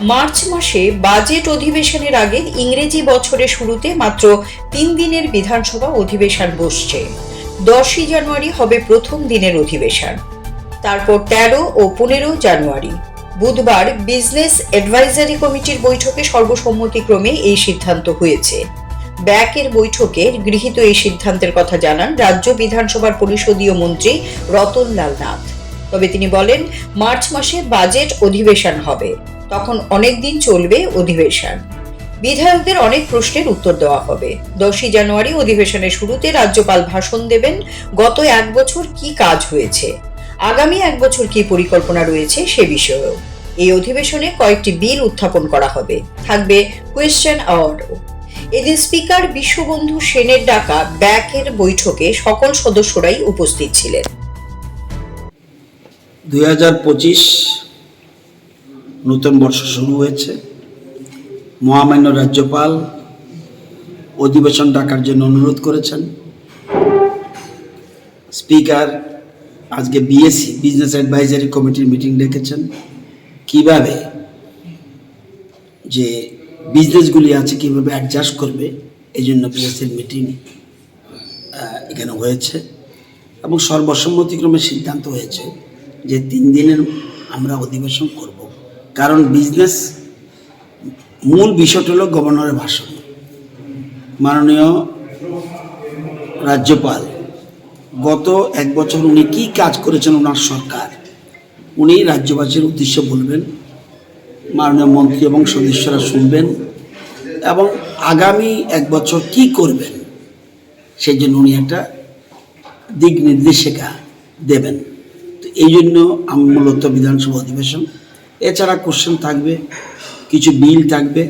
March মাসে budget অধিবেশনের আগে ইংরেজি বছরের শুরুতে মাত্র তিন দিনের বিধানসভা অধিবেশন বসছে। দশই জানুয়ারি হবে প্রথম দিনের অধিবেশন। তারপর তেরো ও পনেরো জানুয়ারি। বুধবার বিজনেস অ্যাডভাইজারি কমিটির বৈঠকে সর্বসম্মতিক্রমে এই সিদ্ধান্ত হয়েছে। ব্যাকের বৈঠকে গৃহীত এই সিদ্ধান্তের কথা জানান রাজ্য বিধানসভার পরিষদীয় মন্ত্রী রতনলাল নাথ। তবে তিনি বলেন, মার্চ মাসে বাজেট অধিবেশন হবে। তখন অনেক দিন চলবে অধিবেশন। বিধায়কদের অনেক প্রশ্নের উত্তর দেওয়া হবে। দশই জানুয়ারি অধিবেশনের শুরুতে রাজ্যপাল ভাষণ দেবেন গত এক বছর কি কাজ হয়েছে, আগামী এক বছর কি পরিকল্পনা রয়েছে সে বিষয়েও। এই অধিবেশনে কয়েকটি বিল উত্থাপন করা হবে। থাকবে কোয়েশ্চেন আওয়ারও এদিন স্পিকার বিশ্ববন্ধু সেনের ডাকা ব্যাকের বৈঠকে সকল সদস্যরাই উপস্থিত ছিলেন। দুই হাজার পঁচিশ নতুন বর্ষ শুরু হয়েছে। মহামান্য রাজ্যপাল অধিবেশন ডাকার জন্য অনুরোধ করেছেন। স্পিকার আজকে বিএসসি, বিজনেস অ্যাডভাইজারি কমিটির মিটিং ডেকেছেন। কীভাবে যে বিজনেসগুলি আছে, কীভাবে অ্যাডজাস্ট করবে এই জন্য বিএসসির মিটিং এখানে হয়েছে এবং সর্বসম্মতিক্রমে সিদ্ধান্ত হয়েছে যে তিন দিনের আমরা অধিবেশন করব। কারণ বিজনেস মূল বিষয়টা হলো গভর্নরের ভাষণ। মাননীয় রাজ্যপাল, গত এক বছর উনি কি কাজ করেছেন ওনার সরকার? উনি রাজ্যবাসীর উদ্দেশ্যে বলবেন, মাননীয় মন্ত্রী এবং সদস্যরা শুনবেন এবং আগামী এক বছর কি করবেন সেই জন্য উনি একটা দিক নির্দেশিকা দেবেন। তো এই জন্য আম মূলত বিধানসভা অধিবেশন এছাড়া কোশ্চেন থাকবে, কিছু বিল থাকবে,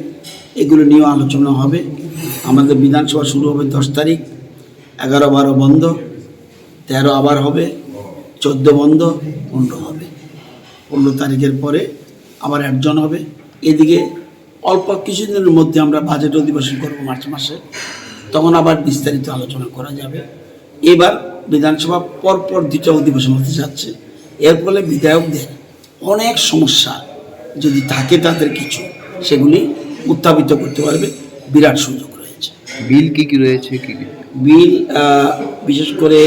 এগুলো নিয়েও আলোচনা হবে। আমাদের বিধানসভা শুরু হবে দশ তারিখ, এগারো বারো বন্ধ, তেরো আবার হবে, চোদ্দ বন্ধ, পনেরো হবে। পনেরো তারিখের পরে আবার একজন হবে। এদিকে অল্প কিছুদিনের মধ্যে আমরা বাজেট অধিবেশন করব মার্চ মাসে, তখন আবার বিস্তারিত আলোচনা করা যাবে। এবার বিধানসভা পরপর দুটো অধিবেশন হতে যাচ্ছে। এর ফলে বিধায়কদের অনেক সমস্যা যদি থাকে তাদের কিছু সেগুলি উত্থাপিত করতে পারবে। বিরাট সুযোগ রয়েছে। বিল কি কি রয়েছে? কি বিল বিশেষ করে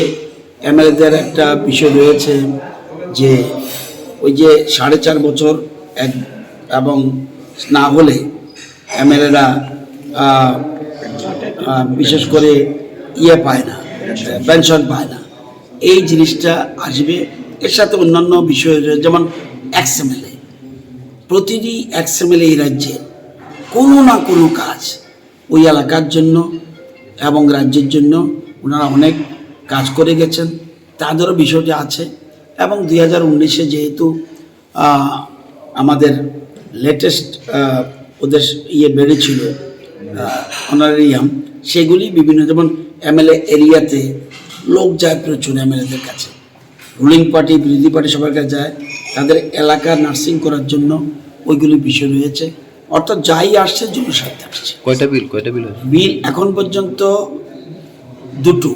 এমএলএদের একটা বিষয় রয়েছে যে ওই যে সাড়ে চার বছর এক এবং না হলে এমএলএরা বিশেষ করে ইয়ে পায় না পেনশন পায় না। এই জিনিসটা আসবে। এর সাথে অন্যান্য বিষয় রয়েছে এক্সএমএলএ প্রতিটি এক্সএমএলএ এই রাজ্যে কোনো না কোনো কাজ ওই এলাকার জন্য এবং রাজ্যের জন্য ওনারা অনেক কাজ করে গেছেন। তাদেরও বিষয়টি আছে এবং দুই হাজার উনিশে যেহেতু আমাদের লেটেস্ট ওদের ইয়ে বেড়েছিল অনারিয়াম সেগুলি বিভিন্ন, যেমন এমএলএ এরিয়াতে লোক যায় প্রচুর এমএলএদের কাছে। রুলিং পার্টি বিরোধী পার্টি সবার কাছে যায়। তাদের এলাকা নার্সিং করার জন্য ওইগুলি বিষয় রয়েছে। অর্থাৎ যাই আসছে জনস্বার্থে আসছে। কয়টা বিল কয়টা বিল বিল এখন পর্যন্ত দুটো।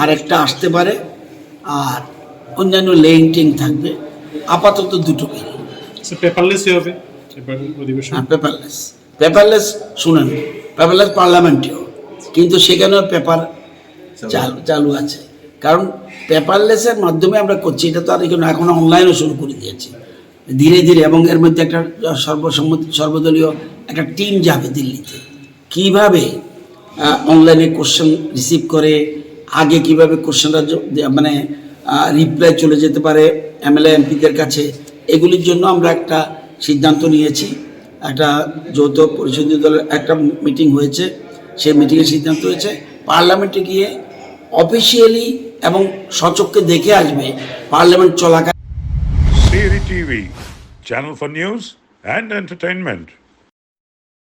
আর একটা আসতে পারে আর অন্যান্য লেইংটিং থাকবে। আপাতত দুটো বিল সে পেপারলেসই হবে? অধিবেশন? হ্যাঁ পেপারলেস পেপারলেস শুনেন পেপারলেস পার্লামেন্টেও কিন্তু সেখানেও পেপার চালু চালু আছে। কারণ পেপারলেসের মাধ্যমে আমরা করছি, এটা তো আর এখানে এখন অনলাইনও শুরু করে দিয়েছি। ধীরে ধীরে এবং এর মধ্যে একটা সর্বসম্মতি সর্বদলীয় একটা টিম যাবে দিল্লিতে। কীভাবে অনলাইনে কোশ্চেন রিসিভ করে, আগে কীভাবে কোশ্চেনটা মানে রিপ্লাই চলে যেতে পারে এমএলএ এমপিদের কাছে, এগুলির জন্য আমরা একটা সিদ্ধান্ত নিয়েছি। একটা যৌথ পরিষদীয় দলের একটা মিটিং হয়েছে। সেই মিটিংয়ের সিদ্ধান্ত হয়েছে। পার্লামেন্টে গিয়ে অফিসিয়ালি এবং সচককে দেখে আসবে পার্লামেন্ট চলাকালীন। সিরি TV channel for news and entertainment.